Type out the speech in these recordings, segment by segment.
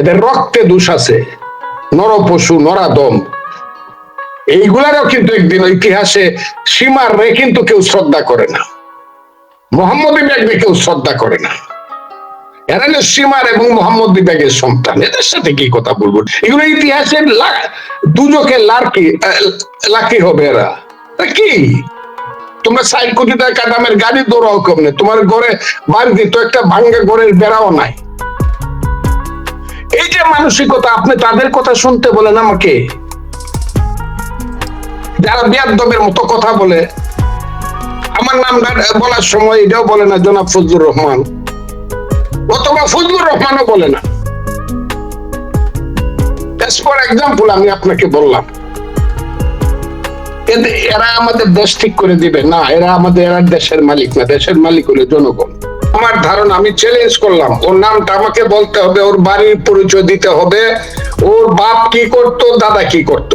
এদের রক্তে দোষ আছে, নরপশু নরাদম এইগুলারও কিন্তু একদিন ইতিহাসে সীমার রে কিন্তু কেউ শ্রদ্ধা করে না। মোহাম্মদ ব্যাগকে কেউ শ্রদ্ধা করে না। এরা সীমার এবং মোহাম্মদ বিবেকের সন্তান, এদের সাথে কি কথা বলব? এগুলো ইতিহাসের দুজকে লাকি লাকি হবে এরা। কি? তোমরা ষাট কোটি টাকা দামের গাড়ি দৌড়াও কমনে? তোমার ঘরে বাড়িতে তো একটা ভাঙ্গা ঘরের বেড়াও নাই। মানসিকতা, আপনি তাদের কথা শুনতে বলেন আমাকে। যারা বিয়াদবের মতো কথা বলে, আমার নাম বলার সময় এটাও বলে না, জনাব ফজলুর রহমান। অথবা ফজলুর রহমানও বলে না। ফর এক্সাম্পল আমি আপনাকে বললাম। এরা আমাদের দেশ ঠিক করে দিবে। না, এরা আমাদের এরা দেশের মালিক না, দেশের মালিক হলো জনগণ। আমার ধারণা, আমি চ্যালেঞ্জ করলাম। ওর নামটা আমাকে বলতে হবে, ওর বাড়ির পরিচয় দিতে হবে। ওর বাপ কি করতো, দাদা কি করত?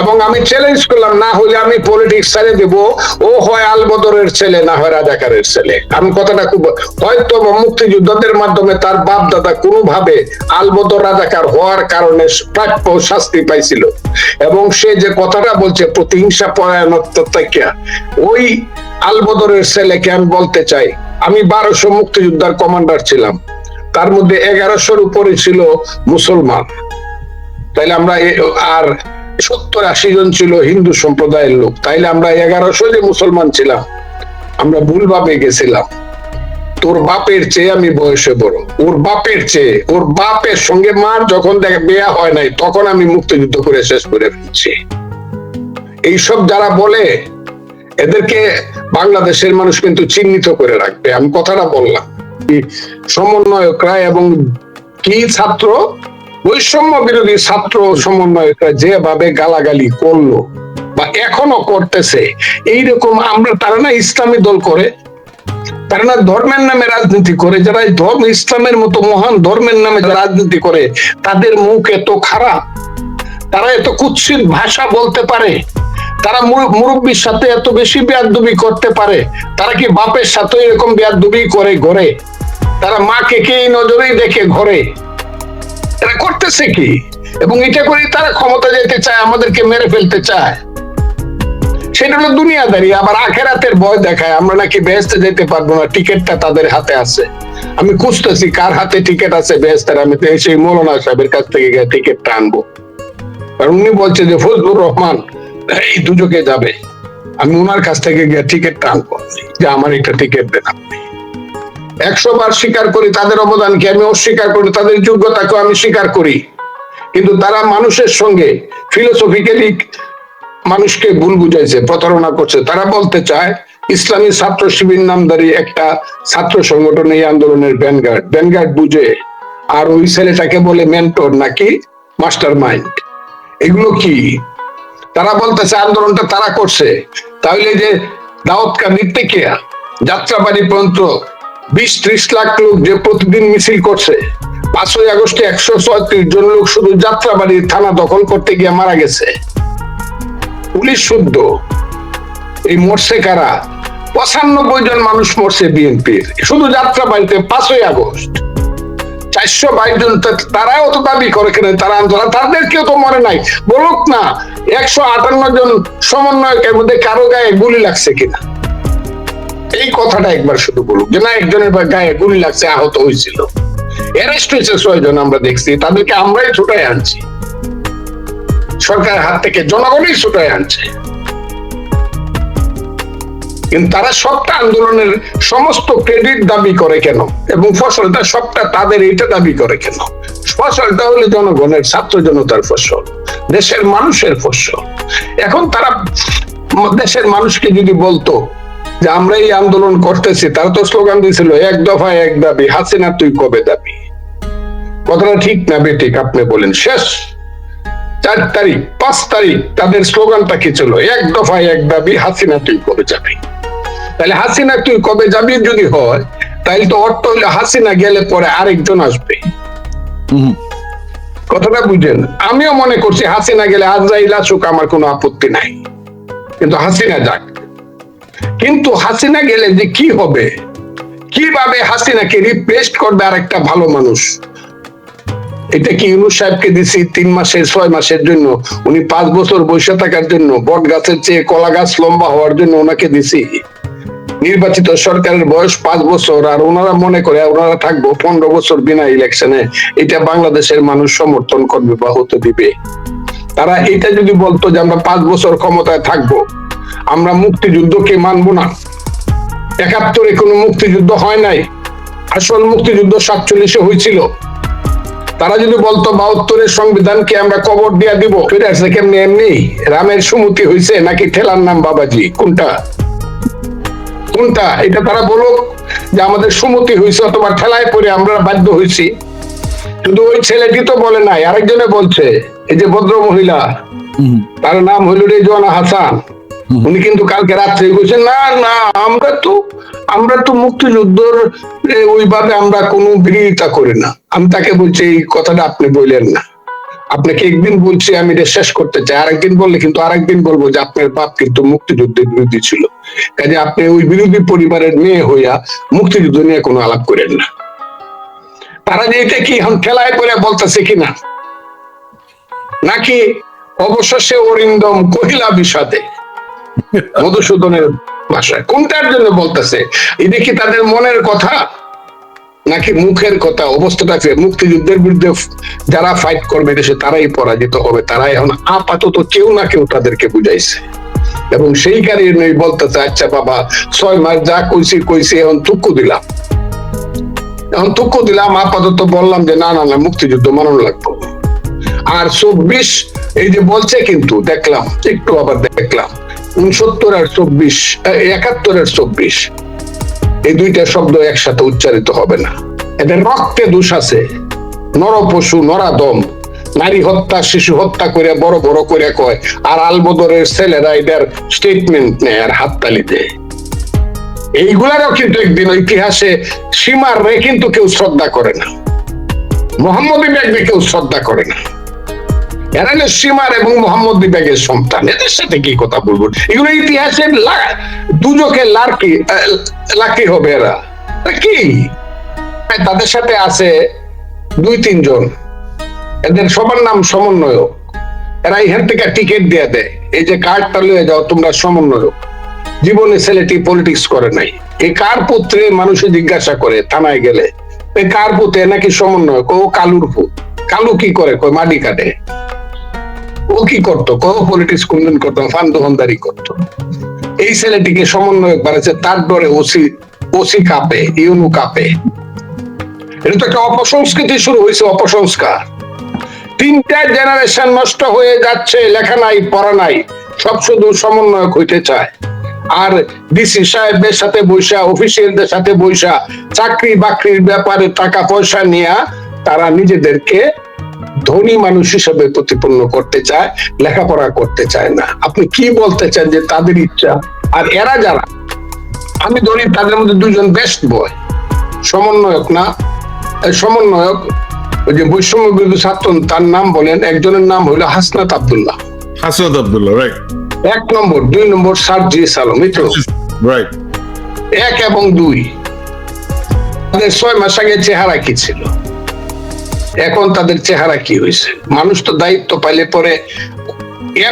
এবং আমি চ্যালেঞ্জ করলাম, না হলে আমি পলিটিক্স ছেড়ে দেব। ও হয় আলবদরের ছেলে, না হয় রাজাকারের ছেলে। আমি কথাটা খুব, হয়তো মুক্তিযুদ্ধদের মাধ্যমে তার বাপ দাদা কোনোভাবে আলবদর রাজাকার হওয়ার কারণে প্রাপ্য শাস্তি পাইছিল। এবং সে যে কথাটা বলছে, প্রতিহিংসা পরায়ণত্ব থেকে ওই আলবদরের ছেলেকে আমি বলতে চাই, আমি বারোশো মুক্তিযোদ্ধার কমান্ডার ছিলাম। তার মধ্যে এগারোশোর উপরে ছিল মুসলমান। তাইলে আমরা আর সত্তর আশি জন ছিল হিন্দু সম্প্রদায়ের লোক। তাইলে আমরা এগারোশো যে মুসলমান ছিলাম। আমরা ভুলভাবে গেছিলাম। তোর বাপের চেয়ে আমি বয়সে বড়। ওর বাপের চেয়ে, ওর বাপের সঙ্গে মার যখন দেখে, বিয়া হয় নাই, তখন আমি মুক্তিযুদ্ধ করে শেষ করে ফেলছি। এইসব যারা বলে, এদেরকে বাংলাদেশের মানুষ কিন্তু চিহ্নিত করে রাখবে। আমি কথাটা বললাম। সমন্বয়করা এবং কি ছাত্র বৈষম্য বিরোধী ছাত্র সমন্বয়করা যেভাবে গালাগালি করল বা এখনও করতেছে, এইরকম আমরা তারা না ইসলামী দল করে, তারা না ধর্মের নামে রাজনীতি করে, যারা ধর্ম ইসলামের মতো মহান ধর্মের নামে রাজনীতি করে, তাদের মুখ এত খারাপ, তারা এত কুৎসিত ভাষা বলতে পারে, তারা মুর- মুরব্বীর সাথে এত বেশি বেয়াদবি করতে পারে, তারা কি বাপের সাথে এরকম বেয়াদবি করে ঘরে? তারা মাকে কে নজরেই দেখে ঘরে? করতেছে কি? এবং এটা করে তারা ক্ষমতা যেতে চায়, আমাদেরকে মেরে ফেলতে চায়। সেটা হলো দুনিয়াদারি, আবার আখেরাতের ভয় দেখায়। আমরা নাকি বেহেস্তে যেতে পারব না, টিকিটটা তাদের হাতে আছে। আমি খুঁজতেছি কার হাতে টিকিট আছে বেহেস্তের আমি সেই মৌলানা সাহেবের কাছ থেকে টিকিটটা আনব। উনি বলছে যে, ফজলুর রহমান, এই দুজকে যাবে। আমি ওনার কাছ থেকে গিয়ে টিকিটটা আনব। যে আমার একটা টিকিট দেন আপনি। একশো বার স্বীকার করি তাদের অবদানকে, আমি অস্বীকার করি তাদের যোগ্যতাকে আমি স্বীকার করি। কিন্তু তারা মানুষের সঙ্গে ফিলোসফিক্যালি মানুষকে ভুল বুঝাইছে, প্রতারণা করছে। তারা বলতে চায়, ইসলামী ছাত্র শিবির নামদারি একটা ছাত্র সংগঠন এই আন্দোলনের ব্যানগার্ড ব্যানগার্ড বুঝে, আর ওই ছেলেটাকে বলে মেন্টর নাকি মাস্টার মাইন্ড এগুলো কি? তারা বলতেছে, আন্দোলনটা তারা করছে। তাহলে যে দাউদ কাদির থেকে যাত্রাবাড়ি পর্যন্ত বিশ, ত্রিশ লাখ লোক যে প্রতিদিন মিছিল করছে। পাঁচই আগস্টে একশো ছয়ত্রিশ জন লোক শুধু যাত্রাবাড়ির থানা দখল করতে গিয়ে মারা গেছে। পুলিশ শুদ্ধ। এই মরছে কারা? পঁচানব্বই জন মানুষ মরছে বিএনপির। শুধু যাত্রাবাড়িতে পাঁচই আগস্ট। চারশো বাইশ জন তারাও তো দাবি করে কেন? তারা আন্দোলন তাদের কেউ তো মরে নাই। বলুক না, একশো আটান্ন জন সমন্বয়কের মধ্যে কারও গায়ে গুলি লাগছে কিনা? এই কথাটা একবার শুধু বলুক যে না, একজনের গায়ে গুলি লাগছে, আহত হয়েছিল। অ্যারেস্ট হয়েছে ছয় জন আমরা দেখছি, তাদেরকে আমরাই ছুটাই আনছি। সরকারের হাত থেকে জনগণই ছুটাই আনছে। কিন্তু তারা সবটা আন্দোলনের সমস্ত ক্রেডিট দাবি করে কেন? এবং ফসলটা সবটা তাদের এটা দাবি করে কেন? ফসলটা হলো জনগণের, ছাত্র জনতার ফসল, দেশের মানুষের ফসল। এখন তারা দেশের মানুষকে যদি বলতো যে আমরা এই আন্দোলন করতেছি তারা তো স্লোগান দিয়েছিল এক দফা এক দাবি হাসিনা তুই কবে দাবি? কথাটা ঠিক না বেঠিক আপনি বলেন শেষ চার তারিখ পাঁচ তারিখ তাদের স্লোগানটা কি ছিল? এক দফায় এক দাবি হাসিনা তুই কবে যাবি? তাহলে হাসিনা তুই কবে যাবি যদি হয় তাহলে তো অর্থ হইলে হাসিনা গেলে পরে আরেকজন আসবে। কথাটা বুঝেন আমিও মনে করছি হাসিনা গেলে আজরাইল আসুক আমার কোনো আপত্তি নাই। কিন্তু হাসিনা যাক। কিন্তু হাসিনা গেলে যে কি হবে? কীভাবে হাসিনাকে রিপ্লেস করবে আরেকটা ভালো মানুষ? এটা কি ইউনুস সাহেবকে দিছি তিন মাসের, ছয় মাসের জন্য? উনি পাঁচ বছর বসে থাকার জন্য, বট গাছের চেয়ে কলা গাছ লম্বা হওয়ার জন্য ওনাকে দিছি। নির্বাচিত সরকারের বয়স পাঁচ বছর, আর ওনারা মনে করে ওনারা থাকব পনেরো বছর বিনা ইলেকশনে। এটা বাংলাদেশের মানুষ সমর্থন করবে বা হতে দিবে। তারা এটা যদি বলতো যে আমরা পাঁচ বছর ক্ষমতায় থাকব আমরা মুক্তিযুদ্ধকে মানবো না। একাত্তরে কোনো মুক্তিযুদ্ধ হয় নাই। আসল মুক্তিযুদ্ধ সাতচল্লিশে হয়েছিল। তারা যদি বলতো বাহাত্তরের সংবিধানকে আমরা কবর দিয়া দিব ফিরে আসছে কেমনি এমনি? রামের সুমতি হয়েছে নাকি ঠেলার নাম বাবাজি? কোনটা? কোনটা? এটা তারা বলুক যে আমাদের সুমতি হয়েছে অথবা ঠেলায় পড়ে আমরা বাধ্য হয়েছি শুধু ওই ছেলেটি তো বলে নাই আরেকজনে বলছে এই যে ভদ্র মহিলা তার নাম হইল রেজওয়ানা হাসান। উনি কিন্তু কালকে রাত্রে বলছেন, না না, আমরা তো আমরা তো মুক্তিযুদ্ধর ওইভাবে আমরা কোনো বিরোধিতা করি না। আমি তাকে বলছি, এই কথাটা আপনি বললেন না। আপনাকে একদিন বলছি, আমি এটা শেষ করতে চাই। আরেকদিন বললে কিন্তু আরেকদিন বলব যে আপনার বাপ কিন্তু মুক্তিযুদ্ধের বিরোধী ছিল। কাজে আপনি ওই বিরোধী পরিবারের মেয়ে হইয়া মুক্তিযুদ্ধ নিয়ে কোনো আলাপ করেন না। তারা যে এটা কি এখন খেলায় করে বলতেছে কিনা? নাকি অবশেষে অরিন্দম কহিলা বিষাদে মধুসূদনের ভাষায়। কোনটার জন্য বলতেছে? এটা কি তাদের মনের কথা নাকি মুখের কথা, অবস্থাটা মুক্তিযুদ্ধের বিরুদ্ধে যারা ফাইট করবে দেশে, তারাই পরাজিত হবে। তারা এখন আপাতত কেউ না কেউ তাদেরকে বুঝাইছে। এবং সেই কারণেই বলতেছে আচ্ছা বাবা, ছয় মাস যা কইছি কইছি, এখন তুক্কু দিলাম। এখন তুক্কু দিলাম, আপাতত বললাম যে, না না না, মুক্তিযুদ্ধ মানানো লাগবে। আর চব্বিশ, এই যে বলছে কিন্তু, দেখলাম, একটু আবার দেখলাম। উনসত্তর আর চব্বিশ একাত্তর আর চব্বিশ। এই দুইটা শব্দ একসাথে উচ্চারিত হবে না। এদের রক্তে দোষ আছে। নরপশু নরাদম নারী হত্যা, শিশু হত্যা করে বড় বড় করে কয়, আর আলবদরের ছেলেরা এদের স্টেটমেন্ট নেয় আর হাততালি দেয়। এইগুলারও কিন্তু একদিন ইতিহাসে সীমার রে কিন্তু কেউ শ্রদ্ধা করে না। মোহাম্মদী ব্যাগকে কেউ শ্রদ্ধা করে না। সীমার এবং মোহাম্মদ বিবেকের সন্তান। এদের সাথে কি কথা বলব? এগুলো ইতিহাসের দুজকে আহ, লাকি হবে এরা। কি? তাদের সাথে আছে দুই তিনজন। এদের সবার নাম সমন্বয়ক। এরা এখান থেকে টিকিট দিয়ে দেয়। এই যে কার্ডটা যাও তোমরা সমন্বয়ক। জীবনে ছেলেটি পলিটিক্স করে নাই। এই কার পুত্রে মানুষে জিজ্ঞাসা করে থানায় গেলে? এই কার পুত্রে নাকি সমন্বয়ক? ও কালুর পুত। কালু কি করে? কই মাটি কাটে। ও কি করতো? কো পলিটিক্স কোনদিন করতো? ফান দোকানদারি করতো। এই ছেলেটিকে সমন্বয়ক বাড়াচ্ছে তার ডরে ওসি ওসি কাঁপে, ইউনু কাঁপে। এটা তো একটা অপসংস্কৃতি শুরু হয়েছে, অপসংস্কার। তিনটা জেনারেশন নষ্ট হয়ে যাচ্ছে, লেখা নাই, পড়া নাই, সব শুধু সমন্বয়ক হইতে চায়। আর ডিসি সাহেবদের সাথে বৈশা অফিসিয়ালদের সাথে বৈশা চাকরি বাকরির ব্যাপারে টাকা পয়সা নিয়ে তারা নিজেদেরকে ধনী মানুষ হিসেবে প্রতিপন্ন করতে চায় লেখাপড়া করতে চায় না। আপনি কি বলতে চান যে তাদের ইচ্ছা? আর এরা যারা আমি ধরি তাদের মধ্যে দুজন বেস্ট বয় সমন্বয়ক না সমন্বয়ক ওই যে বৈষম্য বিরোধী ছাত্র তার নাম বলেন একজনের নাম হইল হাসনাত আব্দুল্লাহ। হাসনাত আব্দুল্লাহ রাইট এক নম্বর দুই নম্বর সার্জি সালম এই তো। রাইট এক এবং দুই। ছয় মাস আগে চেহারা কি ছিল? এখন তাদের চেহারা কি হয়েছে? মানুষ তো দায়িত্ব পাইলে পরে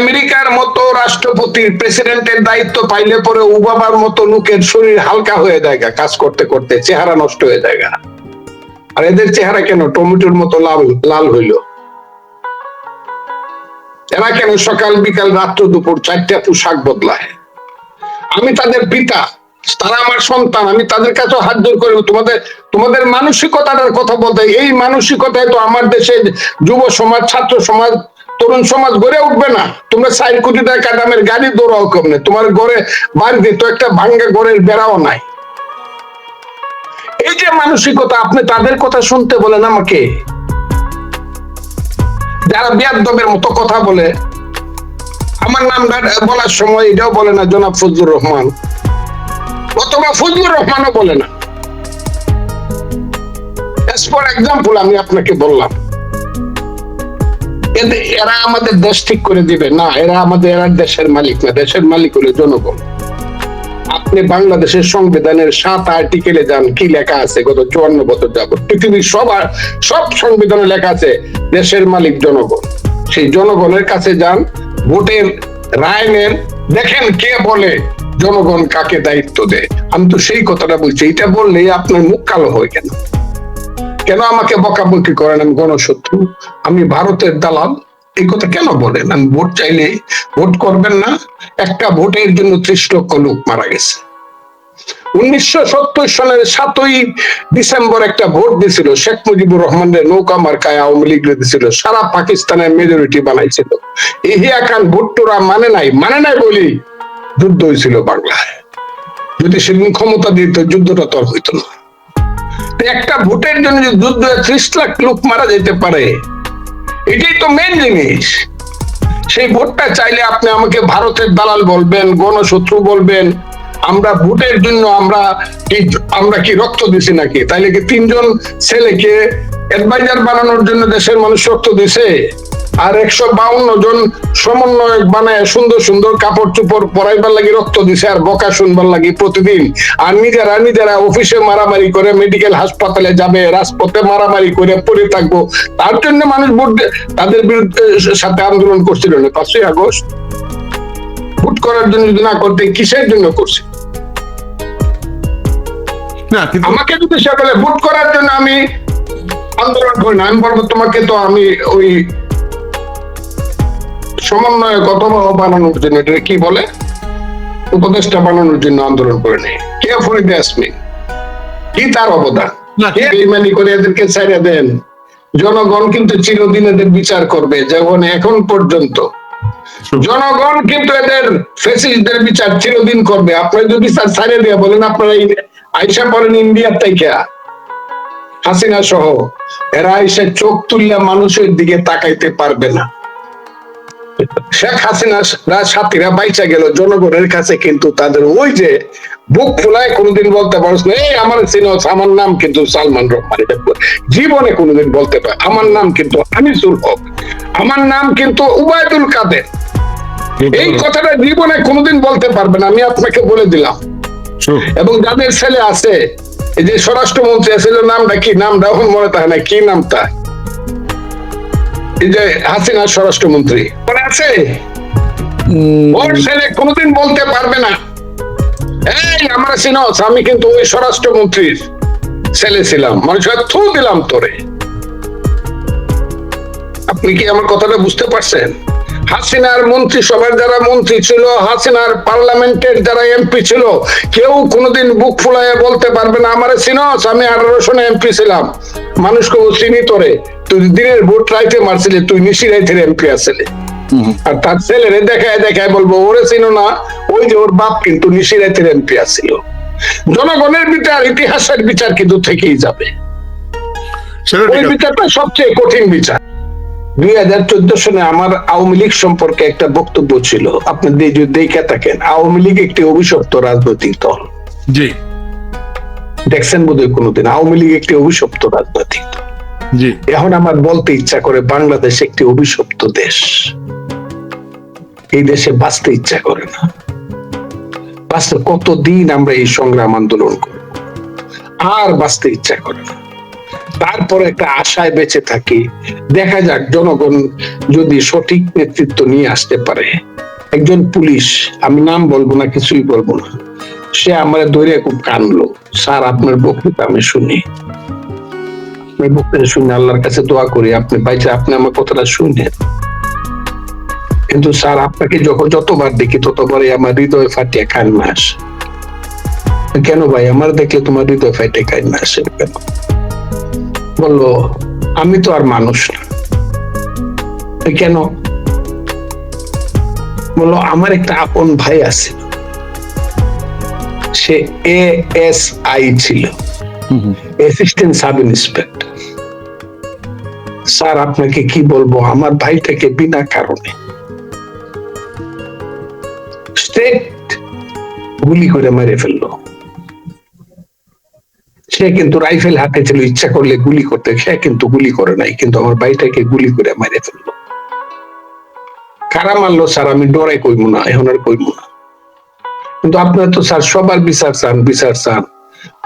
আমেরিকার মতো রাষ্ট্রপতির প্রেসিডেন্টের দায়িত্ব পাইলে পরে ওবাবার মতো লোকের শরীর হালকা হয়ে যায় কাজ করতে করতে, চেহারা নষ্ট হয়ে যায় আর এদের চেহারা কেন? টমেটোর মতো লাল লাল হইল। এরা কেন সকাল বিকাল রাত্র দুপুর চারটা পোশাক বদলায়? আমি তাদের পিতা তারা আমার সন্তান, আমি তাদের কাছে হাত জোর করি। তোমাদের তোমাদের মানসিকতাটার কথা বলতে, এই মানসিকতায় তো আমার দেশে যুব সমাজ, ছাত্র সমাজ, তরুণ সমাজ গড়ে উঠবে না। তোমরা ষাট কোটি টাকা দামের গাড়ি দৌড়াও কমনে? তোমার ঘরে বাড়িতে তো একটা ভাঙ্গা ঘরের বেড়াও নাই। এই যে মানসিকতা, আপনি তাদের কথা শুনতে বলেন আমাকে। যারা বিয়াদবের মতো কথা বলে, আমার নাম বলার সময় এটাও বলে না, জনাব ফজলুর রহমান। অথবা ফজলুর রহমানও বলে না। এক্সাম্পল আমি আপনাকে বললাম এরা আমাদের দেশ ঠিক করে দিবে। না, এরা আমাদের, এরা দেশের মালিক না, দেশের মালিক জনগণ। আপনি বাংলাদেশের সংবিধানের সাত আর্টিকেলে যান, কি লেখা আছে, গত চুয়ান্ন বছর যাব পৃথিবীর সব সব সংবিধানে লেখা আছে, দেশের মালিক জনগণ। সেই জনগণের কাছে যান, ভোটের, রায় নেন, দেখেন কে বলে। জনগণ কাকে দায়িত্ব দেয়? আমি তো সেই কথাটা বলছি এটা বললেই আপনার মুখ কালো হয় কেন? কেন আমাকে বকাবকি করেন আমি গণশত্রু? আমি ভারতের দালাল, এই কথা কেন বলেন? আমি ভোট চাইলে ভোট করবেন না, একটা ভোটের জন্য ত্রিশ লক্ষ লোক মারা গেছে। উনিশশো সত্তর সালের সাতই ডিসেম্বর একটা ভোট দিছিল শেখ মুজিবুর রহমানের নৌকা মার্কায় আওয়ামী লীগ দিছিল সারা পাকিস্তানের মেজরিটি বানাইছিল। ইহিয়া খান ভুট্টোরা মানে নাই মানে নাই বলি। যুদ্ধ হয়েছিল বাংলায়। যদি সেদিন ক্ষমতা দিত, যুদ্ধটা তো হইতো না। একটা ভোটের জন্য যদি যুদ্ধ ত্রিশ লাখ লোক মারা যেতে পারে, এটাই তো মেন জিনিস। সেই ভোটটা চাইলে আপনি আমাকে ভারতের দালাল বলবেন, গণশত্রু বলবেন, আমরা ভোটের জন্য আমরা কি আমরা কি রক্ত দিছি নাকি? তাইলে কি তিনজন ছেলেকে অ্যাডভাইজার বানানোর জন্য দেশের মানুষ রক্ত দিছে। আর একশো বাউন্ন জন সমন্বয়ক বানায় সুন্দর সুন্দর কাপড় চোপড় পরাইবার লাগি রক্ত দিছে আর বকা শুনবার লাগি প্রতিদিন। আর নিজেরা নিজেরা অফিসে মারামারি করে মেডিকেল হাসপাতালে যাবে রাজপথে মারামারি করে পড়ে থাকব। তার জন্য মানুষ ভোট তাদের বিরুদ্ধে সাথে আন্দোলন করছিল না। পাঁচই আগস্ট ভোট করার জন্য যদি না করতে কিসের জন্য করছে? না আমাকে যদি সে বলে ভোট করার জন্য আমি আন্দোলন করি না আমি বলব তোমাকে তো আমি ওই সমন্বয় কত বানানোর জন্য এটা কি বলে? উপদেষ্টা বানানোর জন্য আন্দোলন করে নেই। কে কি তার অবদান? কে বেইমানি করে এদেরকে ছেড়ে দেন? জনগণ কিন্তু চিরদিন এদের বিচার করবে যেমন এখন পর্যন্ত। জনগণ কিন্তু এদের ফেসিস্টদের বিচার চিরদিন করবে। আপনারা যদি বিচার ছাড়িয়ে দিয়ে বলেন আপনারা আইসা পড়েন ইন্ডিয়ার থেকে হাসিনা সহ এরা এসে চোখ তুললে মানুষের দিকে তাকাইতে পারবে না। শেখ হাসিনা সাথীরা বাইচা গেল জনগণের কাছে কিন্তু তাদের ওই যে বুক ফুলায় কোনোদিন বলতে পারছ না এই আমার সিনোস আমার নাম কিন্তু সালমান রহমান। এটা জীবনে কোনোদিন বলতে পারে আমার নাম কিন্তু আনিসুল হক আমার নাম কিন্তু উবায়দুল কাদের। এই কথাটা জীবনে কোনোদিন বলতে পারবেন আমি আপনাকে বলে দিলাম। এবং যাদের ছেলে আছে এই যে স্বরাষ্ট্রমন্ত্রী ছিল নামটা কি? নামটা এখন মনে থাকে না। কি নামটা? এই যে হাসিনা স্বরাষ্ট্রমন্ত্রী। মনে আছে? ওর ছেলে কোনোদিন বলতে পারবে না। এই আমরা সিনস আমি কিন্তু ওই স্বরাষ্ট্রমন্ত্রীর ছেলে ছিলাম। মানুষের থু দিলাম তোরে। আপনি কি আমার কথাটা বুঝতে পারছেন? হাসিনার মন্ত্রী সবার যারা মন্ত্রী ছিল হাসিনার পার্লামেন্টের যারা এমপি ছিল কেউ কোনোদিন বুক ফুলাইয়ে বলতে পারবে না আমার সিনস আমি আঠারো সনে এমপি ছিলাম। মানুষকে ও চিনি তোরে। তুই দিনের ভোট রাইতে মারছিলি তুই নিশি রাইতের এমপি আসলে আর তার ছেলেরে দেখায় দেখায় বলব ওরে চিনো না ওই যে ওর বাপ কিন্তু নিশি রাইতের এমপি আসছিল জনগণের বিচার ইতিহাসের বিচার কিন্তু থেকেই যাবে। ওই বিচারটা সবচেয়ে কঠিন বিচার। দুই হাজার চোদ্দ সনে আমার আওয়ামী লীগ সম্পর্কে একটা বক্তব্য ছিল। আপনি যদি দেখে থাকেন আওয়ামী লীগ একটি অভিশপ্ত রাজনৈতিক দল। জি। দেখছেন বোধহয় কোনোদিন আওয়ামী লীগ একটি অভিশপ্ত রাজনৈতিক দল। জি। এখন আমার বলতে ইচ্ছা করে বাংলাদেশ একটি অভিশপ্ত দেশ। এই দেশে বাঁচতে ইচ্ছা করে না। বাঁচতে কতদিন আমরা এই সংগ্রাম আন্দোলন করব? আর বাঁচতে ইচ্ছা করে না। তারপরে একটা আশায় বেঁচে থাকি। দেখা যাক জনগণ যদি সঠিক নেতৃত্ব নিয়ে আসতে পারে। একজন পুলিশ, আমি নাম বলব না, কিছুই বলব না। সে আমার ধরে খুব কানলো। স্যার, আপনার বক্তৃতা আমি শুনি। আপনার বক্তৃতা শুনে আল্লাহর কাছে দোয়া করি। আপনি বাইচে আপনি আমার কথাটা শুনেন। কিন্তু স্যার, আপনাকে যখন যতবার দেখি, ততবারই আমার হৃদয় ফাটিয়ে কান্না আসে। কেন ভাই? আমার দেখলে তোমার হৃদয় ফাটিয়ে কান্না আসে কেন? বলল আমি তো আর মানুষ না। কেন? বলল আমার একটা আপন ভাই আছে সে এ এস আই ছিল। অ্যাসিস্ট্যান্ট সাব ইন্সপেক্টর স্যার আপনাকে কি বলব? আমার ভাইটাকে বিনা কারণে স্টেট গুলি করে মেরে ফেলল। সে কিন্তু রাইফেল হাতে ছিল, ইচ্ছা করলে গুলি করতে, সে কিন্তু গুলি করে নাই, কিন্তু আমার ভাইটাকে গুলি করে মেরে ফেলল। কারা মারলো স্যার? আমি ডরাই কইব না, এখন আর কইব না। কিন্তু আপনার তো স্যার, সবার বিচার চান বিচার চান।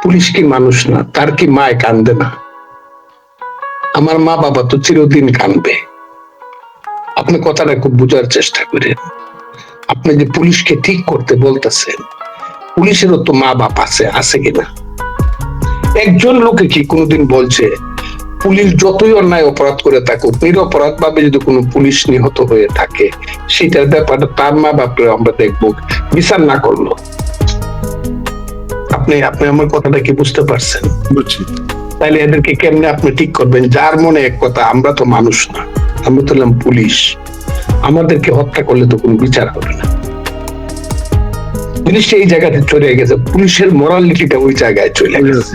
পুলিশ কি মানুষ না? তার কি মায় কান্দে না? আমার মা বাবা তো চিরদিন কানবে। আপনি কথাটা খুব বোঝার চেষ্টা করেন। আপনি যে পুলিশকে ঠিক করতে বলতেছেন, পুলিশেরও তো মা বাপ আছে আছে কিনা? একজন লোকে কি কোনোদিন বলছে পুলিশ যতই অন্যায় অপরাধ করে থাকুক নিরপরাধ ভাবে যদি কোনো পুলিশ নিহত হয়ে থাকে সেটার ব্যাপারে তার মা বাপরে আমরা দেখব বিচার না করল। আপনি আপনি আমার কথাটা কি বুঝতে পারছেন? বুঝছি। তাহলে এদেরকে কেমনে আপনি ঠিক করবেন? যার মনে এক কথা আমরা তো মানুষ না আমরা তো পুলিশ। আমাদেরকে হত্যা করলে তো কোনো বিচার হবে না। জিনিসটা এই জায়গাতে চলে গেছে পুলিশের মোরালিটিটা ওই জায়গায় চলে গেছে।